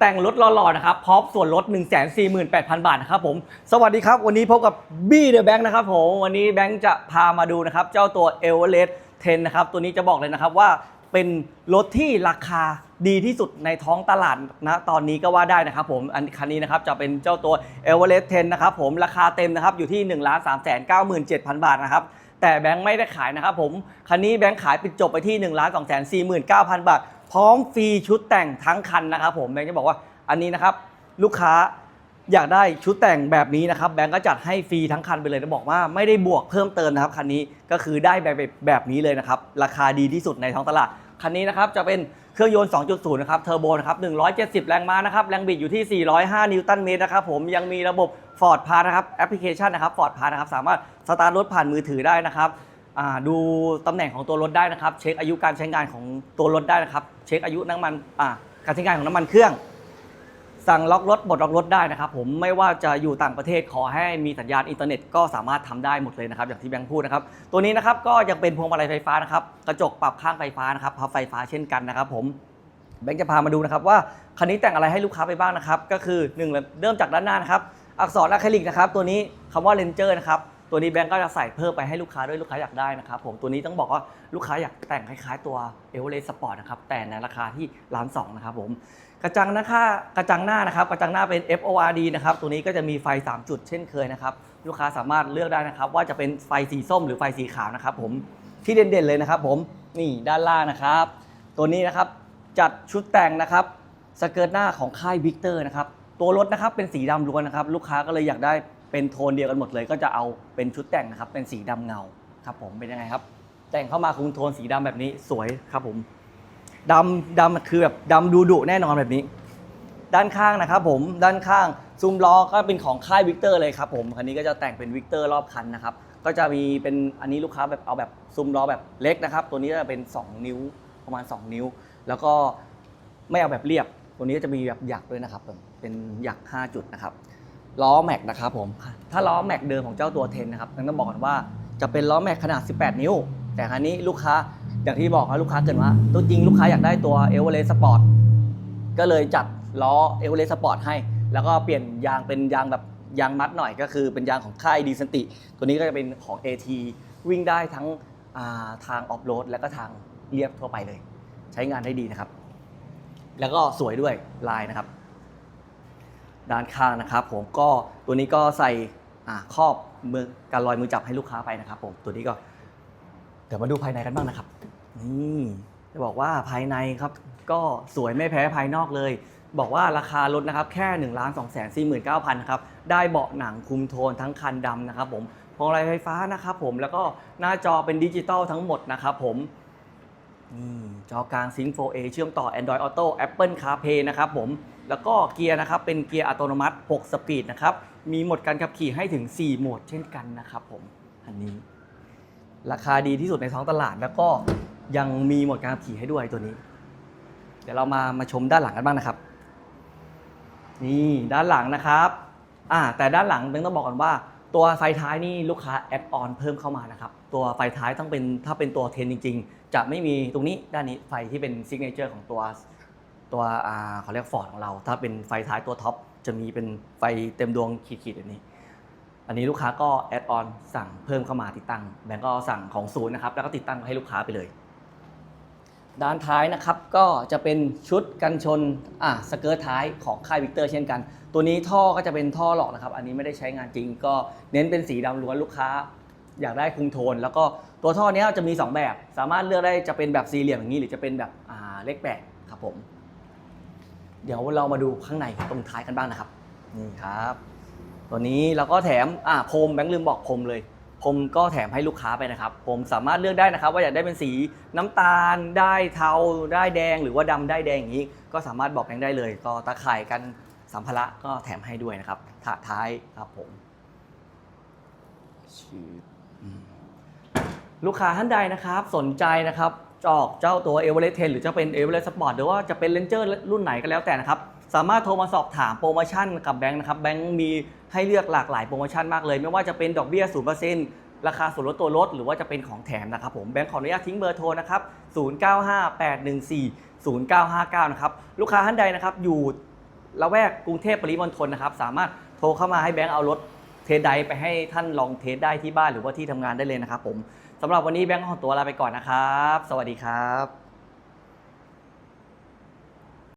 แต่งรถหล่อๆนะครับพร้อมส่วนลด 1 4 8 0 0 0 บาทนะครับผมสวัสดีครับ วันนี้พบกับบี้เดอะแบงค์นะครับผมวันนี้แบงค์จะพามาดูนะครับ เจ้าตัว e v e r e s t 10นะครับ ตัวนี้จะบอกเลยนะครับว่าเป็นรถที่ราคาดีที่สุดในท้องตลาดนะตอนนี้ก็ว่าได้นะครับผมอันคันนี้นะครับจะเป็นเจ้าตัว e v e r e s t 10นะครับผมราคาเต็มนะครับอยู่ที่1 3 9 7 0 0 0 บาทนะครับแต่แบงค์ไม่ได้ขายนะครับผมคันนี้แบงค์ขายปิดจบไปที่ 1 2 4 9 0 0 0 บาท พร้อมฟรีชุดแต่งทั้งคันนะครับผมแบงค์จะบอกว่าอันนี้นะครับลูกค้าอยากได้ชุดแต่งแบบนี้นะครับแบงก์ก็จัดให้ฟรีทั้งคันไปเลยนะบอกว่าไม่ได้บวกเพิ่มเติมนะครับคันนี้ก็คือได้แบบแบบนี้เลยนะครับราคาดีที่สุดในท้องตลาดคันนี้นะครับจะเป็นเครื่องยนต์ 2.0 นะครับเทอร์โบนะครับ 170 แรงม้านะครับ แรงบิดอยู่ที่ 405 นิวตันเมตรนะครับผมยังมีระบบ Ford p a s นะครับแอปพลิเคชันนะครับ Ford p a s นะครับสามารถสตาร์ทรถผ่านมือถือได้นะครับ ดูตำแหน่งของตัวรถได้นะครับ เช็คอายุการใช้งานของตัวรถได้นะครับ เช็คอายุน้ำมันการใช้งานของน้ำมันเครื่อง สั่งล็อกรถบดล็อกรถได้นะครับ ผมไม่ว่าจะอยู่ต่างประเทศขอให้มีสัญญาณอินเทอร์เน็ตก็สามารถทำได้หมดเลยนะครับ อย่างที่แบงค์พูดนะครับ ตัวนี้นะครับก็ยังเป็นพวงมาลัยไฟฟ้านะครับ กระจกปรับข้างไฟฟ้านะครับพับไฟฟ้าเช่นกันนะครับ ผมแบงค์จะพามาดูนะครับว่าคันนี้แต่งอะไรให้ลูกค้าไปบ้างนะครับ ก็คือหนึ่งเริ่มจากด้านหน้านะครับ อักษรอะคริลิกนะครับ ตัวนี้คำว่าเลนเจอร์นะครับ ตัวนี้แบงก์ก็จะใส่เพิ่มไปให้ลูกค้าด้วยลูกค้าอยากได้นะครับผมตัวนี้ต้องบอกว่าลูกค้าอยากแต่งคล้ายๆตัวเอเวอเรสต์สปอร์ตนะครับแต่ในราคาที่ล้านสองนะครับผมกระจังหน้าค่ากระจังหน้านะครับกระจังหน้าเป็น FORD นะครับตัวนี้ก็จะมีไฟ 3 จุดเช่นเคยนะครับลูกค้าสามารถเลือกได้นะครับ ว่าจะเป็นไฟสีส้มหรือไฟสีขาวนะครับผมที่เด่นๆเลยนะครับผมนี่ด้านล่างนะครับ ตัวนี้นะครับจัดชุดแต่งนะครับสเกิร์ตหน้าของค่ายวิกเตอร์นะครับตัวรถนะครับเป็นสีดำล้วนนะครับ ลูกค้าก็เลยอยากได้ เป็นโทนเดียวกันหมดเลย ก็จะเอาเป็นชุดแต่งนะครับ เป็นสีดำเงาครับผมเป็นยังไงครับ แต่งเข้ามาคุมโทนสีดำแบบนี้สวยครับผมดำดำคือแบบดำดูดุแน่นอนแบบนี้ ด้านข้างนะครับผมด้านข้างซุ้มล้อก็เป็นของค่ายวิกเตอร์เลยครับผมคันนี้ก็จะแต่งเป็นวิกเตอร์รอบคันนะครับก็จะมีเป็นอันนี้ลูกค้าแบบเอาแบบซุ้มล้อแบบเล็กนะครับ ตัวนี้จะเป็น 2 นิ้วประมาณ 2 นิ้ว แล้วก็ไม่เอาแบบเรียบ ตัวนี้จะมีแบบหยักด้วยนะครับเป็นหยัก 5 จุดนะครับ ล้อแม็กนะครับผม ถ้าล้อแม็กเดิมของเจ้าตัวเทนนะครับต้องบอกก่อนว่าจะเป็นล้อแม็กขนาด 18 นิ้ว แต่ครั้นี้ลูกค้าอย่างที่บอกครับลูกค้าเกิดว่าตัวจริงลูกค้าอยากได้ตัวเอเวอเรสต์สปอร์ตก็เลยจัดล้อเอเวอเรสต์สปอร์ตให้ แล้วก็เปลี่ยนยางเป็นยางแบบยางมัดหน่อยก็คือเป็นยางของค่ายดีสันติ ตัวนี้ก็จะเป็นของ AT วิ่งได้ทั้งาทางออฟโรดและก็ทางเรียบทั่วไปเลย ใช้งานได้ดีนะครับ แล้วก็สวยด้วยลายนะครับ ด้านข้างนะครับผมก็ตัวนี้ก็ใส่ครอบมือการลอยมือจับให้ลูกค้าไปนะครับผมตัวนี้ก็เดี๋ยวมาดูภายในกันบ้างนะครับ นี่จะบอกว่าภายในครับก็สวยไม่แพ้ภายนอกเลย บอกว่าราคารถนะครับแค่1นึ่งล้านสองแสนสี่หมื่นเก้าพันครับได้เบาะหนังคุมโทนทั้งคันดำนะครับผมพวงมาลัยไฟฟ้านะครับผมแล้วก็หน้าจอเป็นดิจิตอลทั้งหมดนะครับผมนี่จอกลาง Sync 4A เชื่อมต่อ Android Auto Apple CarPlay นะครับผม แล้วก็เกียร์นะครับเป็นเกียร์อัตโนมัติ 6 สปีดนะครับ มีโหมดการขับขี่ให้ถึง 4 โหมดเช่นกันนะครับผม อันนี้ ราคาดีที่สุดในท้องตลาด แล้วก็ยังมีโหมดการขับขี่ให้ด้วยตัวนี้ เดี๋ยวเรามามาชมด้านหลังกันบ้างนะครับ นี่ด้านหลังนะครับอ่าแต่ด้านหลังต้องบอกก่อนว่า ตัวไฟท้ายนี่ลูกค้าแอดออนเพิ่มเข้ามานะครับ ตัวไฟท้ายต้องเป็นถ้าเป็นตัวเทนจริง ๆ จะไม่มีตรงนี้ด้านนี้ไฟที่เป็นซิกเนเจอร์ของตัว ตัวเขาเรียกฟอร์ดของเรา ถ้าเป็นไฟท้ายตัวท็อปจะมีเป็นไฟเต็มดวงขีดๆแบบนี้ อันนี้ลูกค้าก็แอดออนสั่งเพิ่มเข้ามาติดตั้ง แบงก์ก็สั่งของศูนย์นะครับ แล้วก็ติดตั้งให้ลูกค้าไปเลย ด้านท้ายนะครับก็จะเป็นชุดกันชนอะสเกิร์ตท้ายของค่ายวิกเตอร์เช่นกัน ตัวนี้ท่อก็จะเป็นท่อหลอกนะครับ อันนี้ไม่ได้ใช้งานจริง ก็เน้นเป็นสีดำล้วนลูกค้า อยากได้คุมโทน แล้วก็ตัวท่อเนี้ยจะมี 2 แบบ สามารถเลือกได้จะเป็นแบบสี่เหลี่ยมอย่างนี้ หรือจะเป็นแบบเลขแปดครับผม เดี๋ยวเรามาดูข้างในตรงท้ายกันบ้างนะครับ นี่ครับ ตัวนี้เราก็แถมอ่าพรมแบงค์ลืมบอกพรมเลยพรมก็แถมให้ลูกค้าไปนะครับผมสามารถเลือกได้นะครับ ว่าอยากได้เป็นสีน้ำตาล ได้เทา ได้แดง หรือว่าดำได้แดงอย่างนี้ ก็สามารถบอกแบงค์ได้เลยก็ตาข่ายกันสัมภาระก็แถมให้ด้วยนะครับถาท้ายครับผมชื่ออืมลูกค้าท่านใดนะครับสนใจนะครับ จอกเจ้าตัวเอเวอเรสต์เทนหรือจะเป็นเอเวอเรสต์สปอร์ตหรือว่าจะเป็นเลนเจอร์รุ่นไหนก็แล้วแต่นะครับ สามารถโทรมาสอบถามโปรโมชั่นกับแบงค์นะครับ แบงค์มีให้เลือกหลากหลายโปรโมชั่นมากเลย ไม่ว่าจะเป็นดอกเบี้ยศูนย์เปอร์เซ็นต์ราคาส่วนลดตัวรถ หรือว่าจะเป็นของแถมนะครับผม แบงค์ขออนุญาตทิ้งเบอร์โทรนะครับ 095814 0959 นะครับ ลูกค้าท่านใดนะครับอยู่ละแวกกรุงเทพปริมณฑลนะครับ สามารถโทรเข้ามาให้แบงค์เอารถเทสไดไปให้ท่านลองเทสได้ที่บ้านหรือว่าที่ทำงานได้เลยนะครับผมสำหรับวันนี้แบงค์ขอตัวลาไปก่อนนะครับ สวัสดีครับ